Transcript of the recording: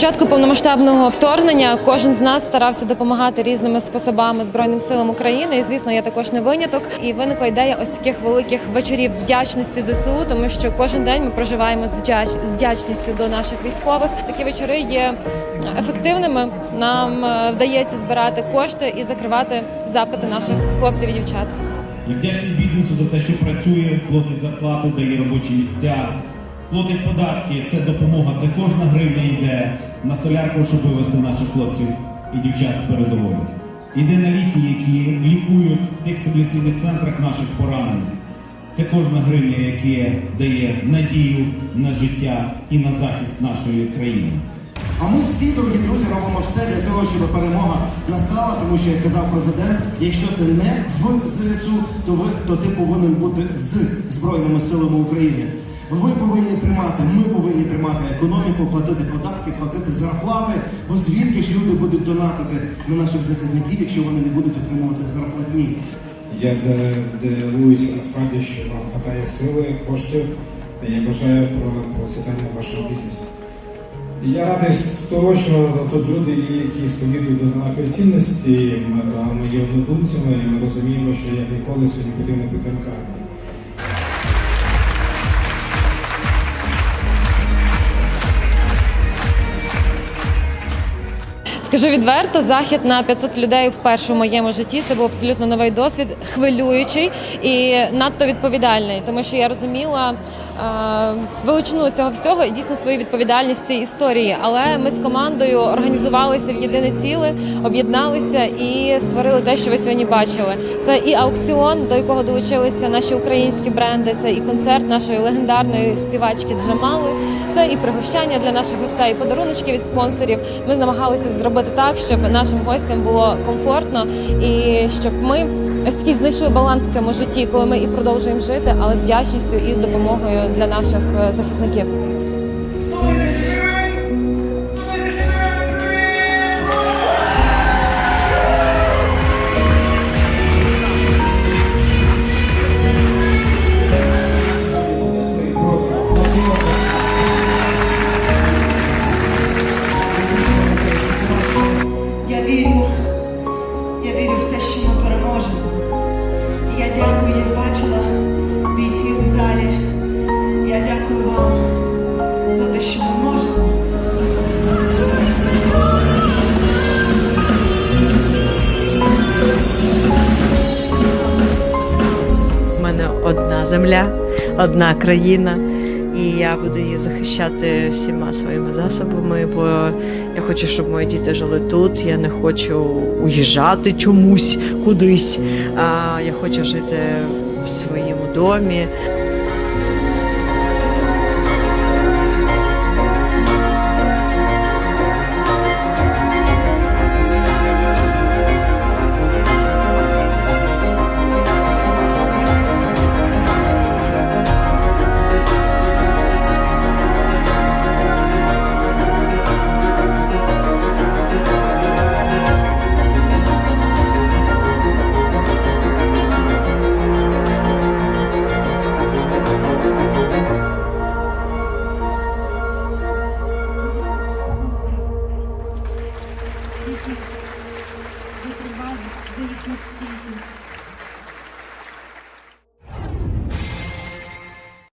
початку повномасштабного вторгнення кожен з нас старався допомагати різними способами Збройним силам України. І звісно, я також не виняток. І виникла ідея ось таких великих вечорів вдячності ЗСУ, тому що кожен день ми проживаємо з вдяч з вдячністю до наших військових. Такі вечори є ефективними. Нам е, вдається збирати кошти і закривати запити наших хлопців і дівчат. Я вдячний бізнесу за те, що працює, платить зарплату, дає робочі місця, платить податки. Це допомога. Це кожна гривня йде на солярку, щоб вивезти наших хлопців і дівчат з передової. Йде на ліки, які лікують в тих стабіляційних центрах наших поранених. Це кожна гривня, яка дає надію на життя і на захист нашої країни. А ми всі, дорогі друзі, робимо все для того, щоб перемога настала, тому що як казав президент, якщо ти не в ЗСУ, то ви то ти повинен бути з Збройними силами України. Ви повинні тримати, ми повинні тримати економіку, платити податки, платити зарплати. Бо звідки ж люди будуть донатити на наших захисників, якщо вони не будуть отримувати зарплатні? Я дивуюся насправді, що вам хватає сили, коштів. Я бажаю про процвітання вашого бізнесу. Я радий з того, що тут люди, які сповідують однакові цінності, ми, ми є однодумцями, і ми розуміємо, що як ніколи сьогодні потрібна підтримка. Скажу відверто, захід на 500 людей вперше в моєму житті. Це був абсолютно новий досвід, хвилюючий і надто відповідальний, тому що я розуміла е, величину цього всього і дійсно свою відповідальність цій історії. Але ми з командою організувалися в єдине ціле, об'єдналися і створили те, що ви сьогодні бачили. Це і аукціон, до якого долучилися наші українські бренди. Це і концерт нашої легендарної співачки Джамали. Це і пригощання для наших гостей, і подаруночки від спонсорів. Ми намагалися зробити так, щоб нашим гостям було комфортно і щоб ми ось такий знайшли баланс в цьому житті, коли ми і продовжуємо жити, але з вдячністю і з допомогою для наших е, захисників. Вірю, я вірю в те, що ми переможемо. Я дякую, я бачила бійців у залі. Я дякую вам за те, що ми можемо. У мене одна земля, одна країна, і я буду її захищати всіма своїми засобами. Бо я хочу, щоб мої діти жили тут. Я не хочу уїжджати чомусь кудись. А я хочу жити в своєму домі. За їхню стійкість.